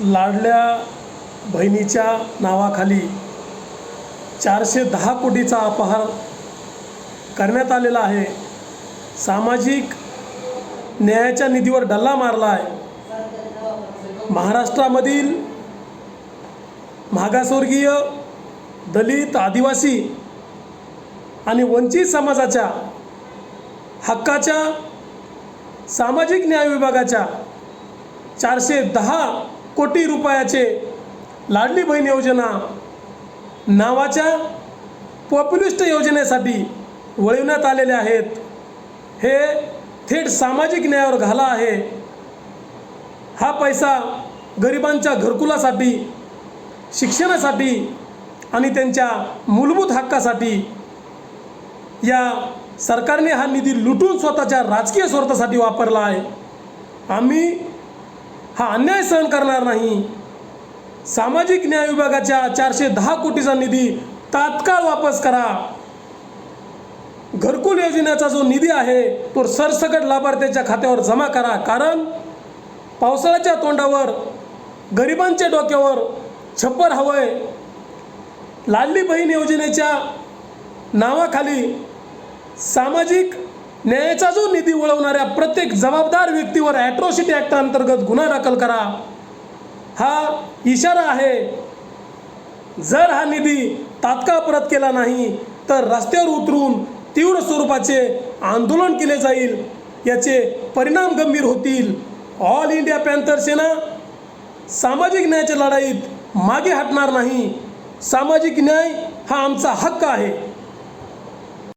लाडल्या बहिणीच्या नावाखाली चारशे दहा कोटीचा अपहार करण्यात आलेला आहे. सामाजिक न्यायाच्या निधीवर डल्ला मारला आहे महाराष्ट्रामधील मागासवर्गीय दलित आदिवासी आणि वंचित समाजाच्या हक्काच्या सामाजिक न्याय विभागाच्या चारशे दहा कोटी रुपयाचे लाडली बहीण योजना नावाच्या पॉप्युलिस्ट योजनेसाठी वळविण्यात आलेले आहेत. हे थेट सामाजिक न्यायावर घाला आहे. हा पैसा गरिबांच्या घरकुलासाठी शिक्षणासाठी आणि त्यांच्या मूलभूत हक्कासाठी या सरकारने हा निधी लुटून स्वतःच्या राजकीय स्वार्थासाठी वापरला आहे. आम्ही हा अन्याय सहन करणार नाही. सामाजिक न्याय विभागाच्या चारशे दहा कोटीचा निधी तात्काळ वापस करा. घरकुल योजनेचा जो निधी आहे तो सरसकट लाभार्थ्याच्या खात्यावर जमा करा. कारण पावसाळ्याच्या तोंडावर गरिबांच्या डोक्यावर छप्पर हवंय. लाडली बहीण योजनेच्या नावाखाली सामाजिक न्यायाचा जो निधी वळवणाऱ्या प्रत्येक जबाबदार व्यक्तीवर ॲट्रॉसिटी ॲक्ट अंतर्गत गुन्हा दाखल करा. हा इशारा आहे. जर हा निधी तात्काळ परत केला नाही तर रस्त्यावर उतरून तीव्र स्वरूपाचे आंदोलन केले जाईल. याचे परिणाम गंभीर होतील. ऑल इंडिया पॅन्थर सेना सामाजिक न्यायाच्या लढाईत मागे हटणार नाही. सामाजिक न्याय हा आमचा हक्क आहे.